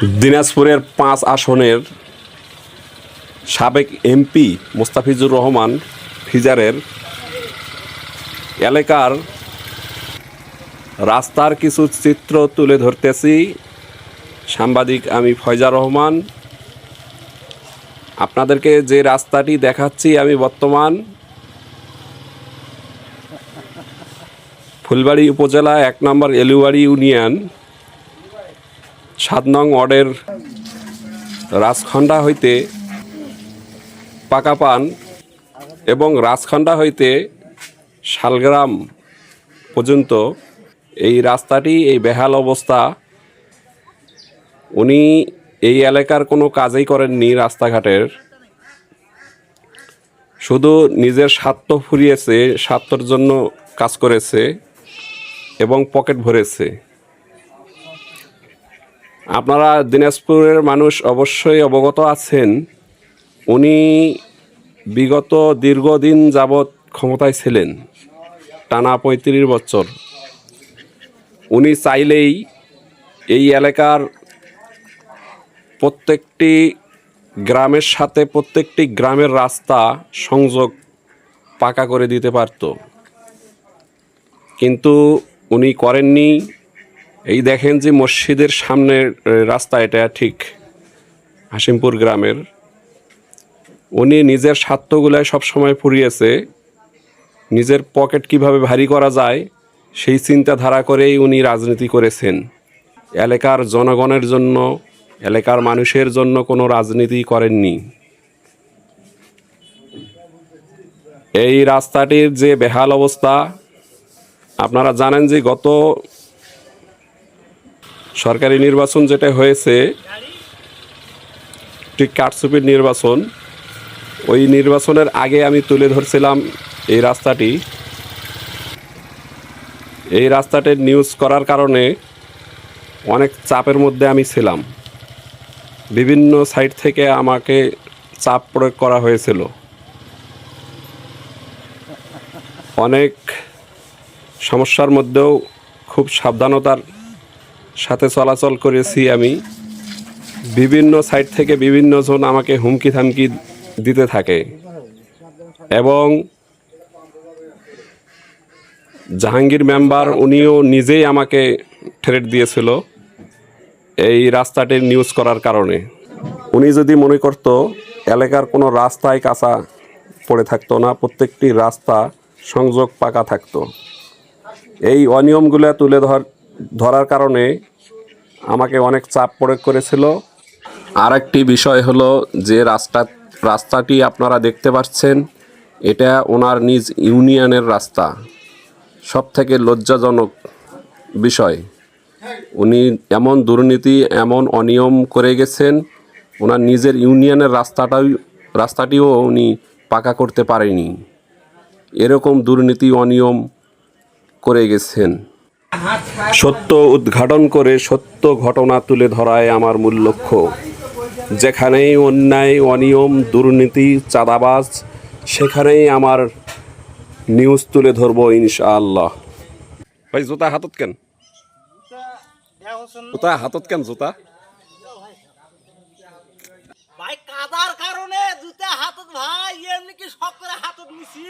দিনাজপুরের পাঁচ আসনের সাবেক এমপি মোস্তাফিজুর রহমান ফিজারের এলাকার রাস্তার কিছু চিত্র তুলে ধরতেছি। সাংবাদিক আমি ফয়জা রহমান। আপনাদেরকে যে রাস্তাটি দেখাচ্ছি আমি বর্তমান ফুলবাড়ি উপজেলা এক নম্বর এলুয়াড়ি ইউনিয়ন। সাত নং ওয়ার্ডের রাজখণ্ডা হইতে পাকাপান এবং রাজখণ্ডা হইতে শালগ্রাম পর্যন্ত এই রাস্তাটি, এই বেহাল অবস্থা, উনি এই এলাকার কোনো কাজই করেননি রাস্তাঘাটের। শুধু নিজের স্বার্থ ফুরিয়েছে, স্বার্থর জন্য কাজ করেছে এবং পকেট ভরেছে। আপনারা দিনাজপুরের মানুষ অবশ্যই অবগত আছেন, উনি বিগত দীর্ঘদিন যাবৎ ক্ষমতায় ছিলেন, টানা পঁয়ত্রিশ বছর। উনি চাইলেই এই এলাকার প্রত্যেকটি গ্রামের সাথে প্রত্যেকটি গ্রামের রাস্তা সংযোগ পাকা করে দিতে পারত। কিন্তু উনি করেননি। এই দেখেন যে মসজিদের সামনের রাস্তা এটা ঠিক হাসিমপুর গ্রামের। উনি নিজের স্বার্থগুলায় সবসময় ফুরিয়েছে। নিজের পকেট কীভাবে ভারী করা যায়, সেই চিন্তাধারা করেই উনি রাজনীতি করেছেন। এলাকার জনগণের জন্য, এলাকার মানুষের জন্য কোনো রাজনীতি করেননি। এই রাস্তাটির যে বেহাল অবস্থা, আপনারা জানেন যে গত সরকারি নির্বাচন যেটা হয়েছে, ঠিক কারচুপির নির্বাচন, ওই নির্বাচনের আগে আমি তুলে ধরছিলাম এই রাস্তাটি। এই রাস্তাটির নিউজ করার কারণে অনেক চাপের মধ্যে আমি ছিলাম। বিভিন্ন সাইট থেকে আমাকে চাপ প্রয়োগ করা হয়েছিল। অনেক সমস্যার মধ্যেও খুব সাবধানতার সাথে চলাচল করেছি আমি। বিভিন্ন সাইট থেকে বিভিন্ন জন আমাকে হুমকি থামকি দিতে থাকে। এবং জাহাঙ্গীর মেম্বার উনিও নিজেই আমাকে থ্রেট দিয়েছিল এই রাস্তাটির নিউজ করার কারণে। উনি যদি মনে করত, এলাকার কোনো রাস্তায় কাঁচা পড়ে থাকতো না, প্রত্যেকটি রাস্তা সংযোগ পাকা থাকতো। এই অনিয়মগুলো তুলে ধর ধরার কারণে আমাকে অনেক চাপ প্রয়োগ করেছিল। আর একটি বিষয় হলো যে রাস্তা রাস্তাটি আপনারা দেখতে পাচ্ছেন, এটা ওনার নিজ ইউনিয়নের রাস্তা। সব থেকে লজ্জাজনক বিষয়, উনি এমন দুর্নীতি, এমন অনিয়ম করে গেছেন, ওনার নিজের ইউনিয়নের রাস্তাটাও রাস্তাটিও উনি পাকা করতে পারেনি। এরকম দুর্নীতি, অনিয়ম করে গেছেন। সত্য উদ্ঘাটন করে সত্য ঘটনা তুলে ধরায় আমার মূল লক্ষ্য। যেখানেই অন্যায়, অনিয়ম, দুর্নীতি, চাঁদাবাজ, সেখানেই আমার নিউজ তুলে ধরবো ইনশাআল্লাহ। ভাই, জুতা হাতত কেন? জুতা হাতত কেন জুতা? ভাই, কাদার কারণে জুতা হাতত, ভাই, এমনি কি শখ করে হাতত নিছি?